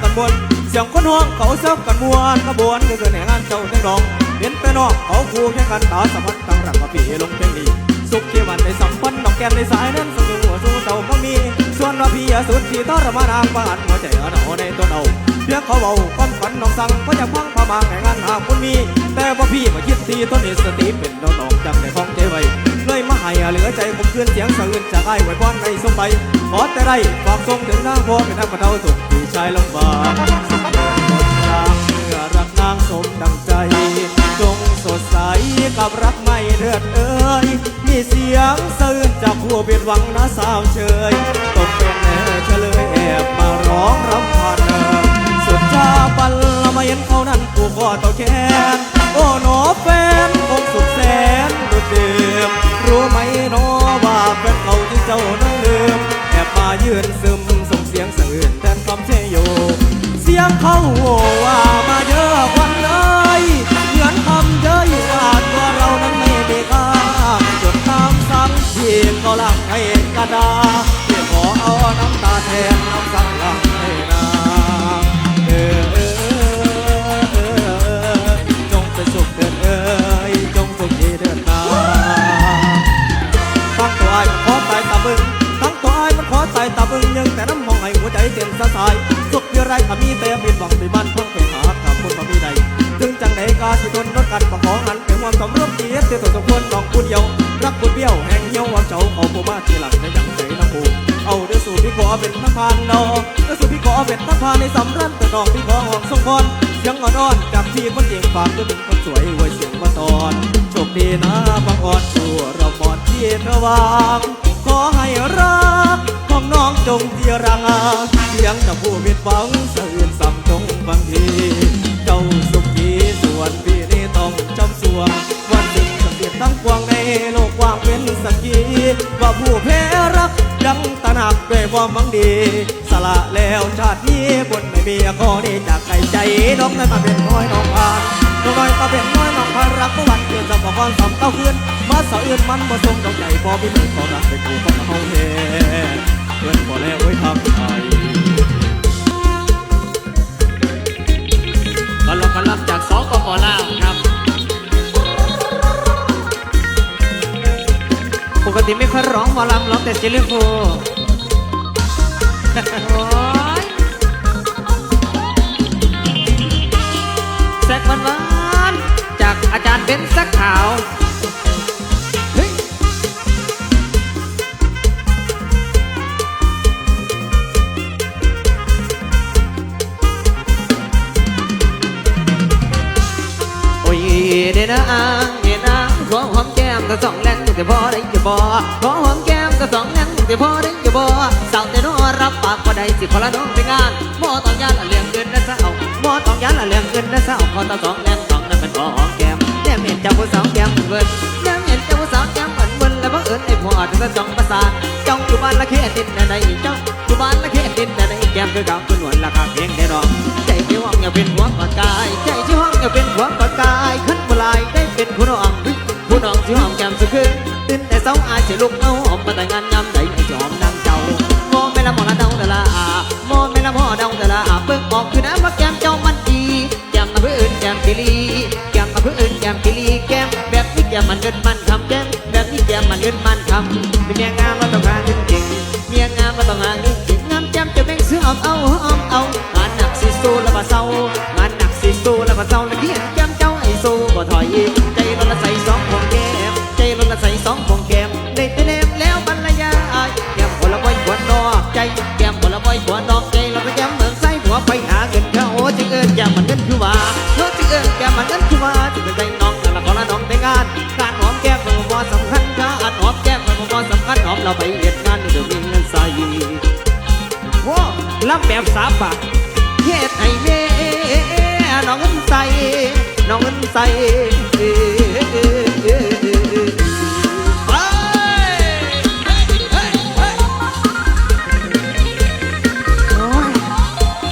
มวนเสียงคนห้องเขาเสิร์ฟกันมวนขบวนก็คือในงานเจ้าเต้นรองเห็นแต่นอกเขาคู่แข่งกันตาสะพัดตั้งรักกับพี่ลงเพลงนี้สุขที่มันได้สัมพันธ์น้องแก้มในสายนั้นสงหัวสู้เจ้าบ่มี ส่วนว่าพี่สุดที่ทรมานางบ้านหัวใจอ่อนเอาในตัวเอาเพียงเขาเบาความฝันน้องสั่งก็จะพังพามางแห่งงานหาคนมี แต่ว่าพี่มาคิดทีทนสติเป็นน้องน้องจำในห้องใจไว้ มาให้เหลือใจผมเคลื่อนเสียงสะอื้นจากไอ้ไว้พรในสมใบขอแต่ได้ฝากส่งถึงนางพ่อเป็นนักรรเทาสุขพี่ชายลำบากเดือนหมดทางเมื่อรักนางสมดังใจ จงสดใสกับรักไม่เลือดเอ่ยมีเสียงสะอื้นจากผู้เบียดหวังนะสาวเชยตกเป็นแน่เฉลยแอบมาร้องรำพันเอ่ยสุดจาบันละมาเห็นเขานั้นกูก็ต่อแขนโอ้หนอแฟน ลังให้กระดาเพื่ขอเอาน้ำตาแทนน้ำสังลังให้นาเออเออเออเออจงเป็นสุขเดินเอ้ยจงสุขดีเดินนาตั้งตัวไอ้มันขอตายตาบึงตั้งตัวไอ้มันขอตายตาบึงยังแต่น้ำมองให้หัวใจเต้นสะสายสุขที่อไรถ้ามีแต่ผิดหวังไปบ้าน กาสิทนรถกันประคองหันเป็นความสำรวมเกียรติที่ตัวสมควรน้องผู้เดียว รักผู้เบี้ยวแห่งเหี่ยววางเจ้าเอาผู้มาทีหลังในยังใจน้ำผูเอาเดือสู่พี่ขอเป็นทางผ่านนอเดือสู่พี่ขอเป็นทางผ่านในสำรันแต่น้องพี่ขอห้องทรงพรเสียงอ่อนๆจากที่มันเองฝากตัวเป็นคนสวยไว้เสียงมาตอนโชคดีนะบางอ่อนตัวเราบอดที่เธอวางขอให้รักของน้องจงที่รังเสียงจากผู้มิดหวังสะอื่น เป็นสักขีว่าผู้แพ้รักยังตระหนักด้วยความหวังดี สละแล้วชาตินี้บนไม่มีข้อนี้จากไกลใจน้องนั้นมาเป็นน้อยน้องผ่านน้องน้อยมาเป็นน้อยน้องผ่านรักก็วันเกินจะบอกก่อนสำเต้าคืนมาสะอื่นมันบ่ทรงดอกใหญ่พอพี่มีขอรักไปกูก็เอาเฮเพื่อนบ่แล้วไว้ทำไทยก็ลองกันรับจากสองกกลาวครับ ติไม่ค่อยร้องหมอลำร้องแต่ซิลิฟูโอ้ยแซกวันวานจากอาจารย์เบนซ์สักขาว บอขอหอมแก้มก็สองแรงแต่พอได้จะบอสาวแต่น้อรับปากก็ได้สิขอละน้องไปงานหมอต้องยานละเลี้ยงเงินนะสาวหมอต้องยานละเลี้ยงเงินนะสาวขอตาสองแรงสองนั้นเป็นขอหอมแก้มแน่เห็นเจ้าผู้สาวแก้มเงินแน่เห็นเจ้าผู้สาวแก้มเหมือนมึนแล้วบังเอิญไอ้พอถึงจะจ้องประสาทจ้องอยู่บ้านละแค่ดินใดเจ้าอยู่บ้านละแค่ดินใดแก้มคือเก่าคือหนวลราคาเพียงได้ดอกใจที่ห้องอย่าเป็นหัวกอนกายใจที่ห้องอย่าเป็นหัวก่ สิลูกเอาออมมาแต่งงานยำใดไอ้จอมนางเจ้าโมแม่ละหมอละเดาแต่ละอาโมแม่ละหมอเดาแต่ละอาเบิ่งออกคือนะว่าแก้มเจ้ามันดีแก้มมาเพื่ออื่นแก้มกิลีแก้มมาเพื่ออื่นแก้มกิลีแก้มแบบนี้แก้มมันเงินมันคำแก้มแบบนี้แก้มมันเงินมันคำเป็นแม่งาม บามบาทเฮ็ดให้แม่น้องเงินใสน้องเงินใส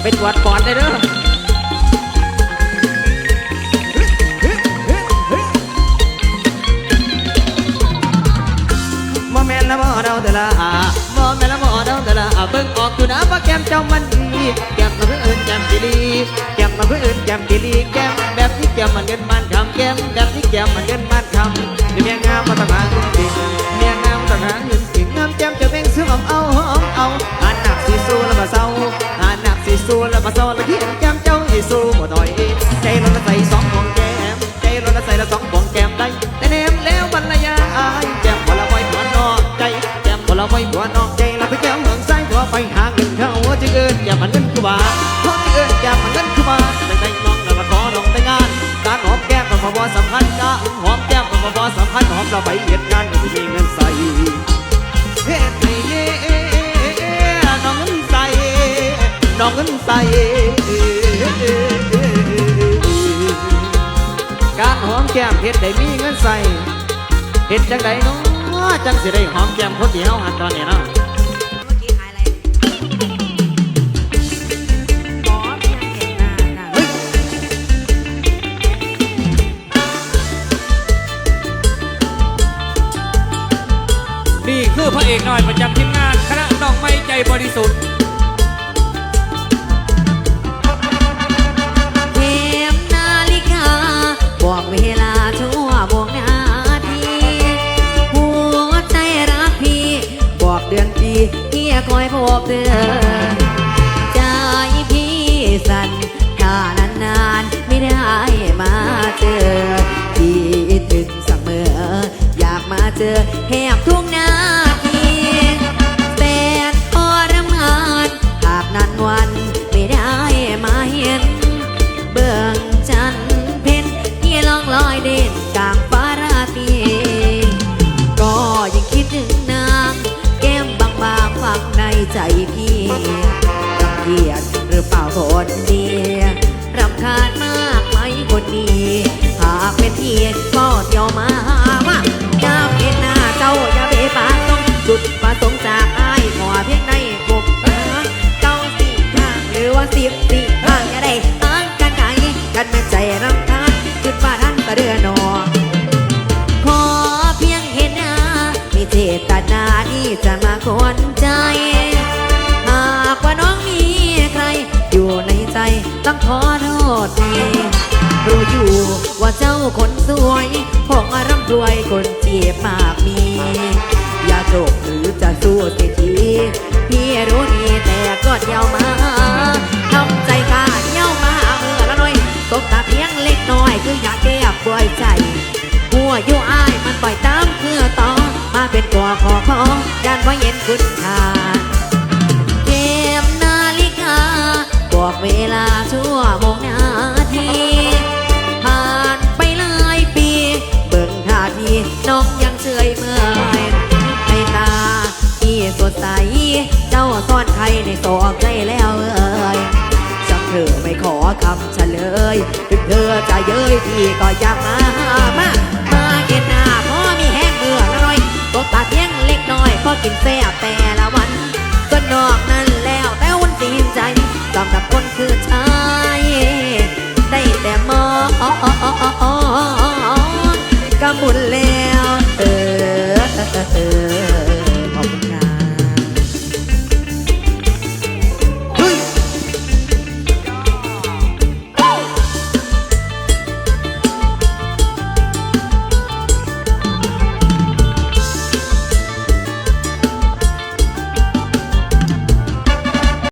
เป็นวัดปอดเลยเด้อบ่แม่นละบ่เราแต่ละ อแม่ละบ่ดองแต่ละเบิ่งออกอยู่นะว่าแก้มเจ้ามันดีแก้มมาเพื่อเอิ้นแก้มดีลีแก้มมาเพื่อเอิ้นแก้มดีลีแก้มแบบนี้แก้มมันเกินมันคำแก้มแบบนี้แก้มมันเกินมันคำดีเมียงามมาต่างหาก คือว่าเพราะที่เกินแก้มมันเงินคือว่าแต่ใจน้องแล้วมาขอน้องแต่งงานการหอมแก้มเป็นพอสำคัญการหอมแก้มเป็นพอสำคัญหอมเราไปเหตุงานไม่มีเงินใส่เฮ็ดให้เย่น้องเงินใส่น้องเงินใส่การหอมแก้มเฮ็ดได้มีเงินใส่เฮ็ดจังใดเนาะจังสิได้หอมแก้มคนที่เฮาหักตอนนี้เนาะ ระเอกหน่อยประจำทีมงานคณะน้องไม่ใจบริสุทธิ์เข็มนาฬิกา บอกเวลาชั่วโมงนาทีหัวใจรักพี่ บอกเดือนปีที่คอยพบเธอ ใจพี่รังเกียจหรือเปล่าคนดีรำคาญมากไหมคนดีหากเป็นพี่ก็เดียวมาหาว่าอย่าเห็นหน้าเจ้าอย่าเบปากต้องจุดประสงค์จากอ้ายขอเพียงในกบเออเก้าสี่ข้างหรือว่าสิบสี่ องขอโทษทีรู้อยู่ว่าเจ้าคนสวยคงร่ำรวยคนเจีบมากมี อย่าจกหรือจะสู้เสียทีพี่รู้ดีแต่ก็เที่ยวมาทำใจกล้าเที่ยวมาเมื่อละน่อยตกตาเพียงเล็กน้อยคืออยากแก้ปวดใจ หัวอยู่อายมันปล่อยตามเพื่อต่อมาเป็นตัวขอขอด้านว่าเย็นคุณค่า บอกเวลาชั่วโมงนาที ผ่านไปหลายปี เบิ่งท่าทีน้องยังเฉยเมื่อยในตาที่สดใส เจ้าซ่อนใครในสองใจแล้วเอ่ยจังเธอไม่ขอคำเฉลย ถึงเธอจะเย้ยพี่ก็ยากมามา